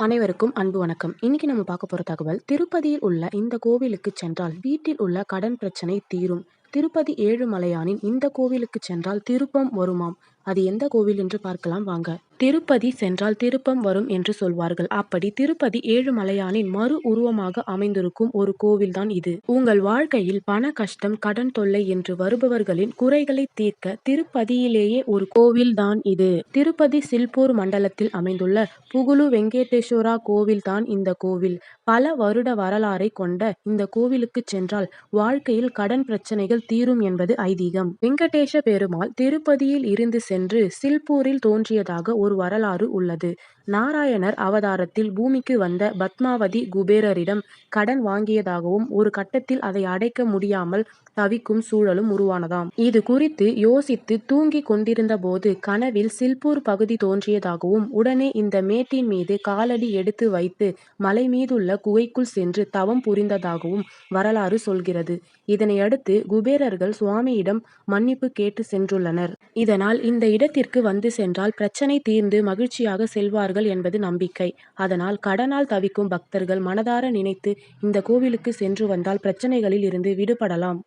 அனைவருக்கும் அன்பு வணக்கம். இன்னைக்கு நம்ம பார்க்க போற தகவல் திருப்பதியில் உள்ள இந்த கோவிலுக்கு சென்றால் வீட்டில் உள்ள கடன் பிரச்சனை தீரும். திருப்பதி ஏழுமலையானின் இந்த கோவிலுக்கு சென்றால் திருப்பம் வருமாம். அது எந்த கோவில் என்று பார்க்கலாம் வாங்க. திருப்பதி சென்றால் திருப்பம் வரும் என்று சொல்வார்கள். அப்படி திருப்பதி ஏழுமலையானின் மறு உருவமாக அமைந்திருக்கும் ஒரு கோவில்தான் இது. உங்கள் வாழ்க்கையில் பண கஷ்டம் கடன் தொல்லை என்று வருபவர்களின் குறைகளை தீர்க்க திருப்பதியிலேயே ஒரு கோவில் தான் இது. திருப்பதி சில்பூர் மண்டலத்தில் அமைந்துள்ள புகுலு வெங்கடேஸ்வரா கோவில் தான் இந்த கோவில். பல வருட வரலாறை கொண்ட இந்த கோவிலுக்கு சென்றால் வாழ்க்கையில் கடன் பிரச்சனைகள் தீரும் என்பது ஐதீகம். வெங்கடேஷ பெருமாள் திருப்பதியில் இருந்து சென்று சில்பூரில் தோன்றியதாக ஒரு வரலாறு உள்ளது. நாராயணர் அவதாரத்தில் பூமிக்கு வந்த பத்மாவதி குபேரரிடம் கடன் வாங்கியதாகவும் ஒரு கட்டத்தில் அதை அடைக்க முடியாமல் தவிக்கும் சூழலும் உருவானதாம். இது குறித்து யோசித்து தூங்கிக் கொண்டிருந்த போது கனவில் சில்பூர் பகுதி தோன்றியதாகவும் உடனே இந்த மேட்டின் மீது காலடி எடுத்து வைத்து மலை மீதுள்ள குகைக்குள் சென்று தவம் புரிந்ததாகவும் வரலாறு சொல்கிறது. இதனையடுத்து குபேரர்கள் சுவாமியிடம் மன்னிப்பு கேட்டு சென்றுள்ளனர். இதனால் இந்த இடத்திற்கு வந்து சென்றால் பிரச்சனை தீர்ந்து மகிழ்ச்சியாக செல்வார்கள் என்பது நம்பிக்கை. அதனால் கடனால் தவிக்கும் பக்தர்கள் மனதார நினைத்து இந்த கோவிலுக்கு சென்று வந்தால் பிரச்சனைகளில் இருந்து விடுபடலாம்.